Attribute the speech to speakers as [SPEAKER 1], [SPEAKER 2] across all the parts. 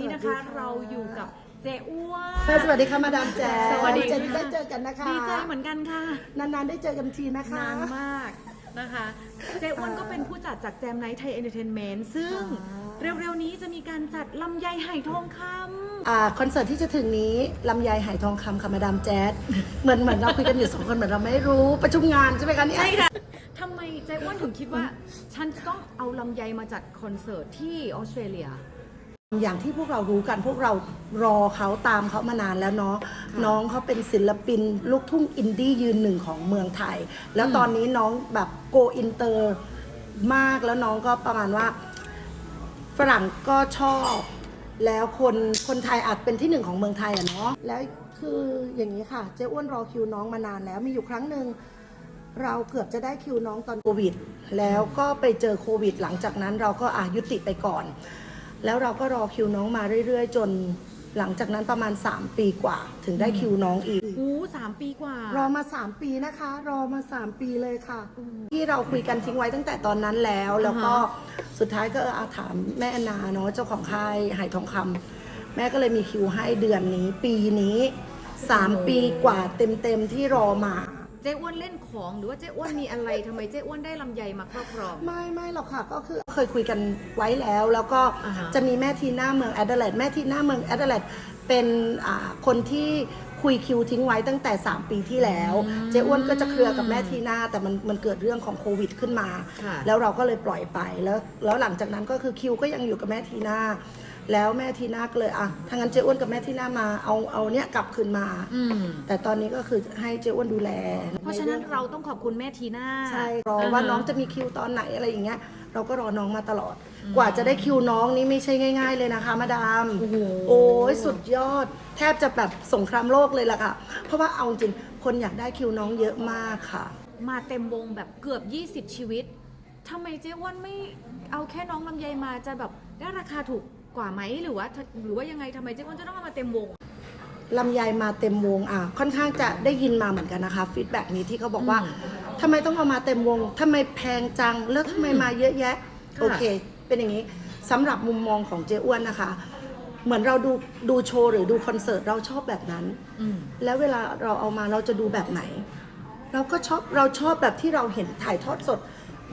[SPEAKER 1] นี้นะคะ
[SPEAKER 2] สวัสดีค่ะ
[SPEAKER 1] เราอยู่กับเจ๊อ้วน
[SPEAKER 2] สวัสดีค่ะมาดามแจ๊
[SPEAKER 1] สวัสดี
[SPEAKER 2] เจ
[SPEAKER 1] ค่ะ
[SPEAKER 2] นได้เจอกันนะคะ
[SPEAKER 1] ดีใจเหมือนกันค่ะ
[SPEAKER 2] นานๆได้เจอกันทีนะคะ
[SPEAKER 1] นานมากนะคะ เจ๊อ้วนก็เป็นผู้จัดจากแจมไนท์ไทยเอนเตอร์เทนเมนต์ซึ่ง
[SPEAKER 2] ค่ะ
[SPEAKER 1] เร็วๆนี้จะมีการจัดลำไยไหทองคำ
[SPEAKER 2] อ่าคอนเสิร์ตที่จะถึงนี้ลำไยไหทองคำค่ะมาดามแจ๊ดเหมือนเหมือนเราคุยกันอยู่สองคนเหมือนเราไม่รู้ประชุมงานใช่ไหมคะเนี่ย
[SPEAKER 1] ใช่ค่ะทำไมเจ๊อ้วนถึงคิดว่า ฉันจะต้องเอาลำไยมาจัดคอนเสิร์ตที่ออสเตรเลีย
[SPEAKER 2] อย่างที่พวกเรารู้กันพวกเรารอเขาตามเขามานานแล้วเนาะ
[SPEAKER 1] ค่ะ
[SPEAKER 2] น้องเขาเป็นศิลปิน ลูกทุ่งอินดี้ยืนหนึ่งของเมืองไทย แล้ว
[SPEAKER 1] อืม
[SPEAKER 2] ตอนนี้น้องแบบโกอินเตอร์มากแล้วน้องก็ประมาณว่า ฝรั่งก็ชอบ แล้วคนคนไทยอาจเป็นที่หนึ่งของเมืองไทยอะเนาะแล้วคืออย่างนี้ค่ะ เจ๊อ้วนรอคิวน้องมานานแล้วมีอยู่ครั้งหนึ่งเราเกือบจะได้คิวน้องตอนโควิด แล้วก็ไปเจอโควิด หลังจากนั้นเราก็อายุติไปก่อน แล้วเราก็รอคิวน้องมาเรื่อย ๆ จนหลังจากนั้นประมาณ 3 ปีกว่า ถึงได้คิวน้องอีก
[SPEAKER 1] อู้สามปีกว่า
[SPEAKER 2] รอมา 3 ปีนะคะ รอมา 3 ปีเลยค่ะ ที่เราคุยกันทิ้งไว้ตั้งแต่ตอนนั้นแล้ว แล้วก็
[SPEAKER 1] อ่าฮ
[SPEAKER 2] สุดท้ายก็เอออาถามแม่แอนนาเนาะเจ้าของค่ายหายทองคำแม่ก็เลยมีคิวให้เดือนนี้ ปีนี้ 3 ปีกว่าเต็มๆที่รอมา
[SPEAKER 1] เจ๊อ้วนเล่นของหรือว่าเจ๊อ้วนมีอะไรทำไมเจ๊อ้วนได้ลำไยมาครอบครอง
[SPEAKER 2] ไม่ไม่หรอกค่ะก็คือเคยคุยกันไว้แล้ว แล้วก็
[SPEAKER 1] อ่าฮะ
[SPEAKER 2] จะมีแม่ทีหน้าเมืองแอดเดเลดแม่ทีหน้าเมืองแอดเดเลดเป็นอ่าคนที่คุยคิวทิ้งไว้ตั้งแต่ 3 ปีที่แล้ว เจ๊อ้วนก็จะเคลียร์กับแม่ทีหน้าแต่มันมันเกิดเรื่องของโควิดขึ้นมา
[SPEAKER 1] ค่ะ
[SPEAKER 2] แล้วเราก็เลยปล่อยไปแล้ว แล้วหลังจากนั้นก็คือคิวก็ยังอยู่กับแม่ทีหน้า แล้วแม่ทีหน้าก็เลยอะถ้างั้นเจ๊อ้วนกับแม่ทีหน้ามาเอาเอาเนี้ยกลับคืนมา
[SPEAKER 1] อืม
[SPEAKER 2] แต่ตอนนี้ก็คือให้เจ๊อ้วนดูแล
[SPEAKER 1] เพราะฉะนั้นเราต้องขอบคุณแม่ทีน่า
[SPEAKER 2] ใช่รอ
[SPEAKER 1] ฮ
[SPEAKER 2] ว่าน้องจะมีคิวตอนไหนอะไรอย่างเงี้ย เราก็รอน้องมาตลอด กว่าจะได้คิวน้องนี่ไม่ใช่ง่าย ๆ เลยนะคะมาดาม
[SPEAKER 1] โอ้โห
[SPEAKER 2] โอ้ยสุดยอด แทบจะแบบสงครามโลกเลยล่ะค่ะ เพราะว่าเอาจริงคนอยากได้คิวน้องเยอะมากค่ะ
[SPEAKER 1] มาเต็มวงแบบเกือบ 20 ชีวิตทำไมเจ๊อ้วนไม่เอาแค่น้องลำไยมาจะแบบได้ราคาถูก กว่าไหมหรือว่าหรือว่ายังไงทำไมเจ๊อ้วนจะต้องเอามาเต็มวง
[SPEAKER 2] ลำไยมาเต็มวงอะค่อนข้างจะได้ยินมาเหมือนกันนะคะฟีดแบ็นี้ที่เขาบอกว่า
[SPEAKER 1] อืม
[SPEAKER 2] ทำไมต้องเอามาเต็มวงทำไมแพงจังแล้วทำไมมาเยอะแยะ
[SPEAKER 1] ค่ะ
[SPEAKER 2] โอเค เป็นอย่างนี้สำหรับมุมมองของเจ๊อ้วนนะคะ เหมือนเราดูดูโชว์หรือดูคอนเสิร์ตเราชอบแบบนั้น
[SPEAKER 1] อืม
[SPEAKER 2] แล้วเวลาเราเอามาเราจะดูแบบไหน เราก็ชอบเราชอบแบบที่เราเห็นถ่ายทอดสด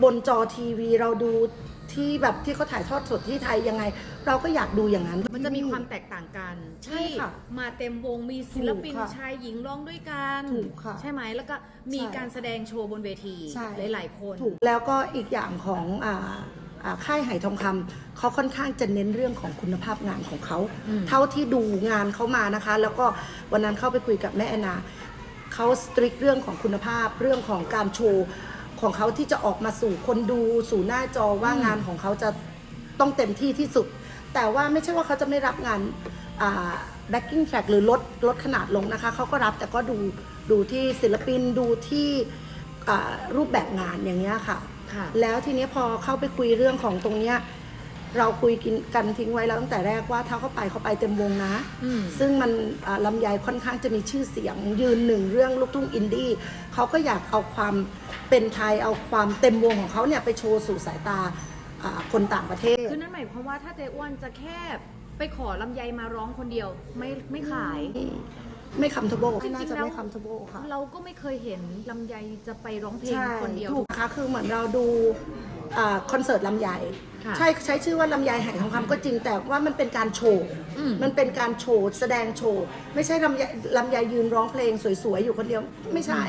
[SPEAKER 2] บนจอทีวีเราดู ที่แบบที่เขาถ่ายทอดสดที่ไทยยังไง เราก็อยากดูอย่างนั้น
[SPEAKER 1] มันจะมีความแตกต่างกัน
[SPEAKER 2] ใช่
[SPEAKER 1] ที่
[SPEAKER 2] ค่ะ
[SPEAKER 1] มาเต็มวงมีศิลปิน
[SPEAKER 2] ถูกค่ะ
[SPEAKER 1] ชายหญิงร้องด้วยกัน
[SPEAKER 2] ถูกค่ะ
[SPEAKER 1] ใช่ไหมแล้วก็มี
[SPEAKER 2] ใช่
[SPEAKER 1] การแสดงโชว์บนเวที
[SPEAKER 2] ใช่
[SPEAKER 1] หลายๆคน
[SPEAKER 2] ถูกแล้วก็อีกอย่างของอ่าอ่าค่ายไหทองคำเขาค่อนข้างจะเน้นเรื่องของคุณภาพงานของเขา
[SPEAKER 1] อืม
[SPEAKER 2] เท่าที่ดูงานเขามานะคะ แล้วก็วันนั้นเข้าไปคุยกับแม่แอนนาเขาสตริกเรื่องของคุณภาพเรื่องของการโชว์ ของเขาที่จะออกมาสู่คนดูสู่หน้าจอว่างานของเขาจะต้องเต็มที่ที่สุด แต่ว่าไม่ใช่ว่าเขาจะไม่รับงานแบ็กกิ้งแทร็กหรือลดลดขนาดลงนะคะเขาก็รับแต่ก็ดูดูที่ศิลปินดูที่อ่ารูปแบบงานอย่างเงี้ยค่ะ
[SPEAKER 1] ค่ะ
[SPEAKER 2] แล้วทีนี้พอเข้าไปคุยเรื่องของตรงเนี้ย เราคุยกินกันทิ้งไว้แล้วตั้งแต่แรกว่าถ้าเข้าไปเข้าไปเต็มวงนะ
[SPEAKER 1] อืม
[SPEAKER 2] ซึ่งมันอ่าลำไยค่อนข้างจะมีชื่อเสียงยืนหนึ่งเรื่องลูกทุ่งอินดี้เขาก็อยากเอาความเป็นไทยเอาความเต็มวงของเขาเนี่ยไปโชว์สู่สายตาอ่าคนต่างประเทศ
[SPEAKER 1] คือนั่นหมายความว่าถ้าเจ๊อ้วนจะแค่ไปขอลำไยมาร้องคนเดียวไม่ไม่ขาย
[SPEAKER 2] ไม่คัมทโบ
[SPEAKER 1] จริงๆ
[SPEAKER 2] น่าจะ
[SPEAKER 1] แล้ว
[SPEAKER 2] ไม่คัมทโบค่ะ
[SPEAKER 1] เราก็ไม่เคยเห็นลำไยจะไปร้องเพลง
[SPEAKER 2] ใช่
[SPEAKER 1] คนเดียว
[SPEAKER 2] ถูกค่ะคือเหมือนเราดูอ่า คอนเสิร์ตลำไย
[SPEAKER 1] ค่ะ
[SPEAKER 2] ใช่ใช้ชื่อว่าลำไยไหทองคำก็จริงแต่ว่ามันเป็นการโชว์
[SPEAKER 1] อืม
[SPEAKER 2] มันเป็นการโชว์แสดงโชว์ไม่ใช่ลำไยลำไยยืนร้องเพลงสวยๆอยู่คนเดียวไม่ใช่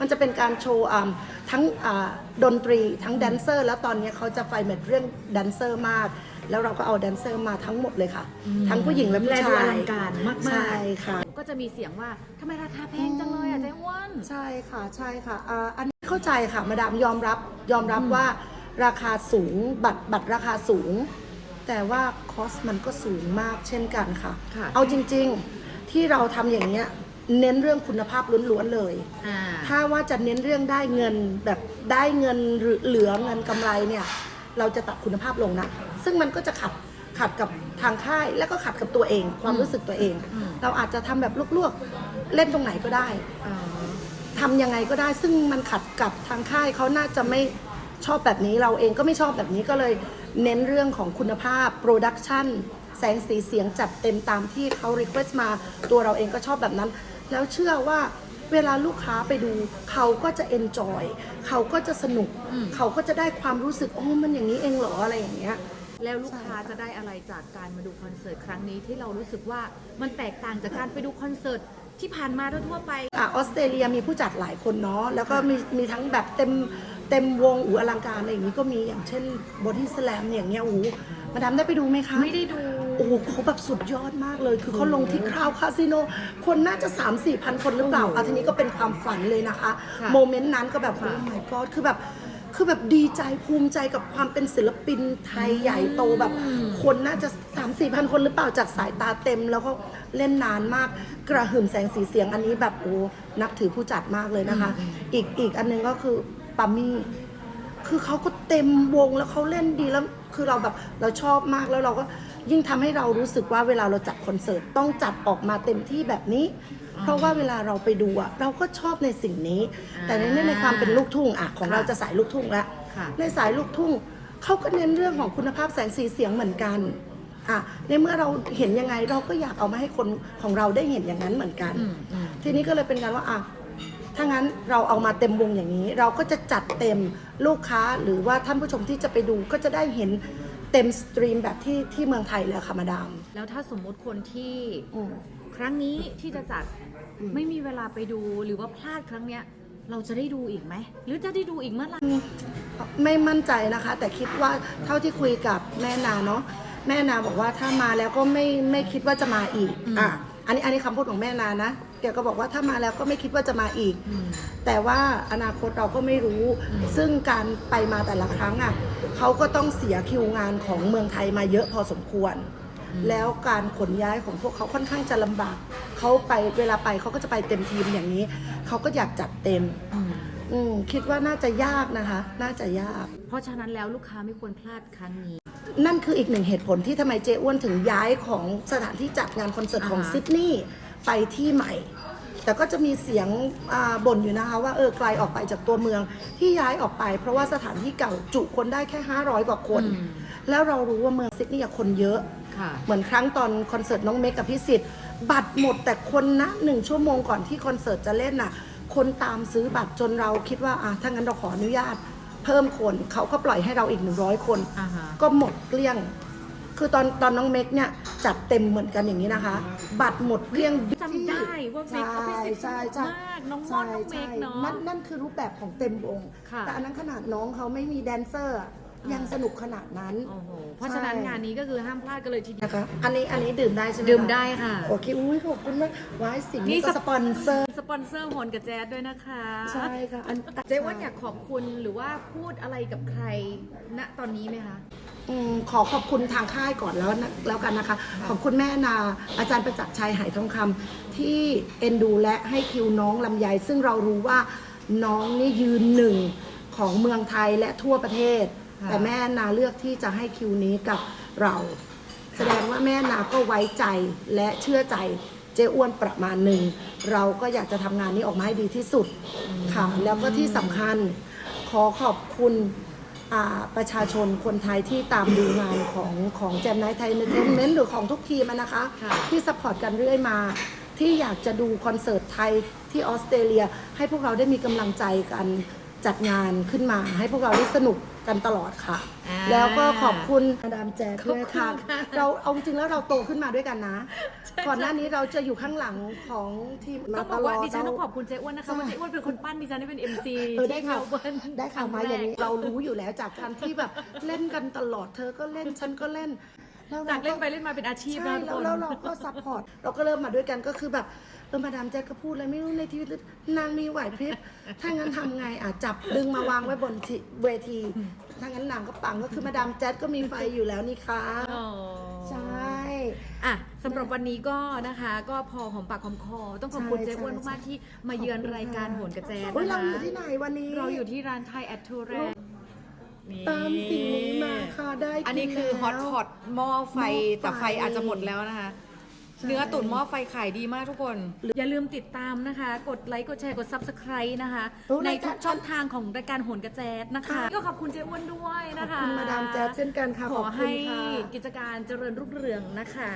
[SPEAKER 2] มันจะเป็นการโชว์อ่าทั้งอ่าดนตรีทั้งแดนเซอร์ แล้วตอนนี้เขาจะไฟเม็ดเรื่องแดนเซอร์มาก แล้วเราก็เอาแดนเซอร์มาทั้งหมดเลยค่ะ ทั้งผู้หญิงและผู้
[SPEAKER 1] และดู
[SPEAKER 2] ชา
[SPEAKER 1] อลั
[SPEAKER 2] ย
[SPEAKER 1] งการมากๆ
[SPEAKER 2] ใช่ค่ะ
[SPEAKER 1] ก็จะมีเสียงว่าทำไมราคาแพงจังเลยอะเจ๊อ้วน
[SPEAKER 2] ใช่ค่ะใช่ค่ะอ่าอันนี้เข้าใจค่ะมาดามยอมรับยอมรับว่า ราคาสูงบัตรบัตรราคาสูง แต่ว่าคอสมันก็สูงมากเช่นกันค่ะ
[SPEAKER 1] ค่ะ
[SPEAKER 2] เอาจริงๆที่เราทำอย่างเนี้ยเน้นเรื่องคุณภาพล้วนๆเลย
[SPEAKER 1] อ่า
[SPEAKER 2] ถ้าว่าจะเน้นเรื่องได้เงินแบบได้เงินหรือเหลือเงินกำไรเนี่ย เราจะตัดคุณภาพลงนะ ซึ่งมันก็จะขัดขัดกับทางค่ายแล้วก็ขัดกับตัวเอง ความรู้สึกตัวเอง
[SPEAKER 1] อืม
[SPEAKER 2] เราอาจจะทำแบบลวกๆเล่นตรงไหนก็ได้
[SPEAKER 1] อ่า
[SPEAKER 2] ทำยังไงก็ได้ ซึ่งมันขัดกับทางค่ายเขาน่าจะไม่ ชอบแบบนี้เราเองก็ไม่ชอบแบบนี้ก็เลยเน้นเรื่องของคุณภาพโปรดักชันแสงสีเสียงจัดเต็มตามที่เขารีเควสต์มาตัวเราเองก็ชอบแบบนั้น แล้วเชื่อว่าเวลาลูกค้าไปดู เขาก็จะเอนจอยเขาก็จะสนุก
[SPEAKER 1] อืม
[SPEAKER 2] เขาก็จะได้ความรู้สึกโอ้มันอย่างนี้เองเหรออะไรอย่างเงี้ย
[SPEAKER 1] แล้วลูกค้าจะได้อะไรจากการมาดูคอนเสิร์ตครั้งนี้ที่เรารู้สึกว่ามันแตกต่างจากการไปดูคอนเสิร์ตที่ผ่านมาทั่วๆไป
[SPEAKER 2] อะออสเตรเลียมีผู้จัดหลายคนเนาะแล้วก็มีมีทั้งแบบเต็ม เต็มวงอูอลังการอะไรอย่างนี้ก็มีอย่างเช่นบอดี้สแลมอย่างเงี้ยอูมาดามได้ไปดูไหมคะ
[SPEAKER 1] ไม่ได้ดู
[SPEAKER 2] โอ้โหเขาแบบสุดยอดมากเลย คือเขาลงที่คราวคาสิโน คนน่าจะ 3 4พันคนหรือเปล่า
[SPEAKER 1] โอ้โห
[SPEAKER 2] เอาทีนี้ก็เป็นความฝันเลยนะคะ
[SPEAKER 1] ค่ะ
[SPEAKER 2] โมเมนต์นั้นก็แบบโอ้ my god คือแบบ คือแบบดีใจภูมิใจกับความเป็นศิลปินไทยใหญ่โตแบบ คนน่าจะ 3 4พันคนหรือเปล่าจากสายตาเต็ม แล้วก็เล่นนานมากกระหึ่มแสงสีเสียงอันนี้แบบโอ้นับถือผู้จัดมากเลยนะคะ อีกอีกอันหนึงก็คือ ปามี่คือเขาก็เต็มวงแล้วเขาเล่นดีแล้วคือเราแบบเราชอบมากแล้วเราก็ยิ่งทำให้เรารู้สึกว่าเวลาเราจัดคอนเสิร์ตต้องจัดออกมาเต็มที่แบบนี้ เพราะว่าเวลาเราไปดูอะเราก็ชอบในสิ่งนี้ แต่ในในความเป็นลูกทุ่งอะของเราจะสายลูกทุ่งละ
[SPEAKER 1] ค่ะ
[SPEAKER 2] ในสายลูกทุ่งเขาก็เน้นเรื่องของคุณภาพแสงสีเสียงเหมือนกันอะในเมื่อเราเห็นยังไงเราก็อยากเอามาให้คนของเราได้เห็นอย่างนั้นเหมือนกัน
[SPEAKER 1] อืมอืม
[SPEAKER 2] ทีนี้ก็เลยเป็นการว่าอะ ถ้างั้นเราเอามาเต็มวงอย่างนี้ เราก็จะจัดเต็มลูกค้าหรือว่าท่านผู้ชมที่จะไปดูก็จะได้เห็นเต็มสตรีมแบบที่ที่เมืองไทยเลยค่ะมาดาม
[SPEAKER 1] แล้วถ้าสมมุติคนที่
[SPEAKER 2] อืม
[SPEAKER 1] ครั้งนี้ที่จะจัด
[SPEAKER 2] อืม
[SPEAKER 1] ไม่มีเวลาไปดูหรือว่าพลาดครั้งเนี้ย เราจะได้ดูอีกไหม หรือจะได้ดูอีกเมื่อไหร่
[SPEAKER 2] ไม่มั่นใจนะคะ แต่คิดว่าเท่าที่คุยกับแม่นาเนาะแม่นาบอกว่าถ้ามาแล้วก็ไม่ไม่คิดว่าจะมาอีก
[SPEAKER 1] อืม
[SPEAKER 2] อะอันนี้อันนี้คำพูดของแม่นานะ แกก็บอกว่าถ้ามาแล้วก็ไม่คิดว่าจะมาอีก
[SPEAKER 1] อืม
[SPEAKER 2] แต่ว่าอนาคตเราก็ไม่รู้
[SPEAKER 1] อืม
[SPEAKER 2] ซึ่งการไปมาแต่ละครั้งอะเขาก็ต้องเสียคิวงานของเมืองไทยมาเยอะพอสมควร แล้วการขนย้ายของพวกเขาค่อนข้างจะลำบากเขาไปเวลาไปเขาก็จะไปเต็มทีมอย่างนี้เขาก็อยากจัดเต็ม
[SPEAKER 1] อืม
[SPEAKER 2] อืมคิดว่าน่าจะยากนะคะ น่าจะยาก
[SPEAKER 1] เพราะฉะนั้นแล้วลูกค้าไม่ควรพลาดครั้งนี้
[SPEAKER 2] นั่นคืออีกหนึ่งเหตุผลที่ทำไมเจอ้วนถึงย้ายของสถานที่จัดงานคอนเสิร์ตของ
[SPEAKER 1] อ่าฮะ
[SPEAKER 2] ซิดนีย์ ไปที่ใหม่ แต่ก็จะมีเสียงอ่าบ่นอยู่นะคะ ว่าเออไกลออกไปจากตัวเมืองที่ย้ายออกไป เพราะว่าสถานที่เก่าจุคนได้แค่ 500 กว่าคน
[SPEAKER 1] อืม
[SPEAKER 2] แล้วเรารู้ว่าเมืองซิดนีย์อะคนเยอะ
[SPEAKER 1] ค่ะ
[SPEAKER 2] เหมือนครั้งตอนคอนเสิร์ตน้องเมกกับพี่สิทธิ์บัตรหมดแต่คนนะหนึ่งชั่วโมงก่อนที่คอนเสิร์ตจะเล่นน่ะ คนตามซื้อบัตรจนเราคิดว่าอะถ้างั้นเราขออนุญาต เพิ่มคนเขาก็ปล่อยให้เราอีก100คน
[SPEAKER 1] อ่าฮะ
[SPEAKER 2] ก็หมดเกลี้ยง คือตอนตอนน้องเมกเนี่ยจัดเต็มเหมือนกันอย่างนี้นะคะ บัตรหมดเกลี้ยง
[SPEAKER 1] จำได้ว่าเมกกับพี่สิทธิ์
[SPEAKER 2] ใช่ใช่
[SPEAKER 1] มากน้องม่อนน้องเมกเนาะ
[SPEAKER 2] นั่นนั่นคือรูปแบบของเต็มวง
[SPEAKER 1] ค่ะ
[SPEAKER 2] แต่อันนั้นขนาดน้องเขาไม่มีแดนเซอร์อะ ยังสนุกขนาดนั้น
[SPEAKER 1] โอ้โห เพราะฉะนั้นงานนี้ก็คือห้ามพลาดกันเลยทีเดียว
[SPEAKER 2] นะคะ อันนี้อันนี้ดื่มได้ใช่ไหมคะ
[SPEAKER 1] ดื่มได้ค่ะ
[SPEAKER 2] โอเค อุ้ยขอบคุณมากว้ายสิ่ง
[SPEAKER 1] นี่
[SPEAKER 2] นี้ก็
[SPEAKER 1] ส
[SPEAKER 2] สปอนเซอร์
[SPEAKER 1] สปอนเซอร์โหนกับแจ๊ดด้วยนะคะ
[SPEAKER 2] ใช่ค่ะ อัน
[SPEAKER 1] เจ๊อ้ว่าอยากขอบคุณหรือว่าพูดอะไรกับใครณตอนนี้ไหมคะ
[SPEAKER 2] อืมขอขอบคุณทางค่ายก่อนแล้วนะแล้วกันนะคะ ขอบคุณแม่นาอาจารย์ประจักษ์ชัยหายทองคำที่เอ็นดูและให้คิวน้องลำไยซึ่งเรารู้ว่าน้องนี่ยืนหนึ่งของเมืองไทยและทั่วประเทศ
[SPEAKER 1] ค่ะ
[SPEAKER 2] แต่แม่นาเลือกที่จะให้คิวนี้กับเรา แสดงว่าแม่นาก็ไว้ใจและเชื่อใจเจ้อ้วนประมาณหนึ่ง เราก็อยากจะทำงานนี้ออกมาให้ดีที่สุดค่ะแล้วก็ที่สำคัญขอขอบคุณอ่าประชาชนคนไทยที่ตามดูงานของของแจมไนท์ไทยเนเทนเมนต์หรือของทุกทีมอะนะคะ
[SPEAKER 1] ค่ะ
[SPEAKER 2] ที่สปอร์ตกันเรื่อยมา ที่อยากจะดูคอนเสิร์ตไทยที่ออสเตรเลีย ให้พวกเราได้มีกำลังใจกัน จัดงานขึ้นมาให้พวกเราได้สนุกกันตลอดค่ะ
[SPEAKER 1] อ่า
[SPEAKER 2] แล้วก็ขอบคุณมาดามแจ๊ดด้วยค่ะ
[SPEAKER 1] ขอบคุณค่ะ
[SPEAKER 2] เราเอาจริงแล้วเราโตขึ้นมาด้วยกันนะ ก่อนหน้านี้เราจะอยู่ข้างหลังของทีม
[SPEAKER 1] ต้
[SPEAKER 2] มา
[SPEAKER 1] องบ
[SPEAKER 2] ต
[SPEAKER 1] อก
[SPEAKER 2] ลอ
[SPEAKER 1] ว่า
[SPEAKER 2] ด
[SPEAKER 1] ดิฉัน
[SPEAKER 2] เรา
[SPEAKER 1] ต้องขอบคุณเจ๊อ้วนนะคะว่าเจ๊อ้วนเป็นคนปั้นดิฉันให้เป็น MC
[SPEAKER 2] เออได้ข่าว
[SPEAKER 1] ที่เมลเบิร์น
[SPEAKER 2] ได้ข่าวมาอย่างนี้
[SPEAKER 1] ครั้แร
[SPEAKER 2] เรารู้อยู่แล้วจากการที่แบบเล่นกันตลอดเธอก็เล่นฉันก็เล่น แล้ว
[SPEAKER 1] จา
[SPEAKER 2] เรา
[SPEAKER 1] กเล่นไปเล่นมาเป็นอาชีพ
[SPEAKER 2] ใช่
[SPEAKER 1] นะทุก
[SPEAKER 2] แล้ว
[SPEAKER 1] คน
[SPEAKER 2] แล้วเราก็ซัพพอร์ตเราก็เริ่มมาด้วยกันก็คือแบบ เออมาดามแจ๊กก็พูดอะไรไม่รู้ในทีวีนางมีไหวพริบถ้างั้นทำไงอะจับดึงมาวางไว้บนที่เวทีถ้างั้นนางก็ปังก็คือมาดามแจ๊ดก็มีไฟอยู่แล้วนี่ค่ะ
[SPEAKER 1] อ๋อ
[SPEAKER 2] ใช่
[SPEAKER 1] อะสำหรับวันนี้ก็นะคะ ก็พอหอมปากหอมคอ ต้องขอบคุณ
[SPEAKER 2] ใช่
[SPEAKER 1] เจ๊อ้วน
[SPEAKER 2] ใช่
[SPEAKER 1] มากๆที่มาเยือนรายการโหนกระแจ
[SPEAKER 2] เฮ้ย
[SPEAKER 1] นะ
[SPEAKER 2] เรา
[SPEAKER 1] คะ
[SPEAKER 2] อยู่ที่ไหนวันนี้
[SPEAKER 1] เราอยู่ที่ร้านไทยแอดทูแร
[SPEAKER 2] ตามสิ่งนี้มาค่ะได้
[SPEAKER 1] อันนี้คือ
[SPEAKER 2] กิ
[SPEAKER 1] ฮอต
[SPEAKER 2] แล้ว
[SPEAKER 1] พอตหม้อไฟ
[SPEAKER 2] หม้อไฟ
[SPEAKER 1] แต่ไฟอาจจะหมดแล้วนะคะ เนื้อตุ๋นหม้อไฟขายดีมากทุกคน อย่าลืมติดตามนะคะ กดไลค์กดแชร์กด Subscribe นะคะ
[SPEAKER 2] โอ้
[SPEAKER 1] ใน
[SPEAKER 2] ราย
[SPEAKER 1] ทุ
[SPEAKER 2] การ
[SPEAKER 1] กช่องทางของรายการโหนกระแจนะคะ
[SPEAKER 2] ค่ะ
[SPEAKER 1] ก็ขอบคุณเจ๊อ้วนด้วย
[SPEAKER 2] ขอบ
[SPEAKER 1] นะคะ
[SPEAKER 2] คุณมาดามแจ๊ดเช่นกันค่ะ
[SPEAKER 1] ข
[SPEAKER 2] ข
[SPEAKER 1] อ
[SPEAKER 2] อบคุ
[SPEAKER 1] ให้
[SPEAKER 2] ณค่ะ
[SPEAKER 1] กิจการเจริญรุ่งเรืองนะคะ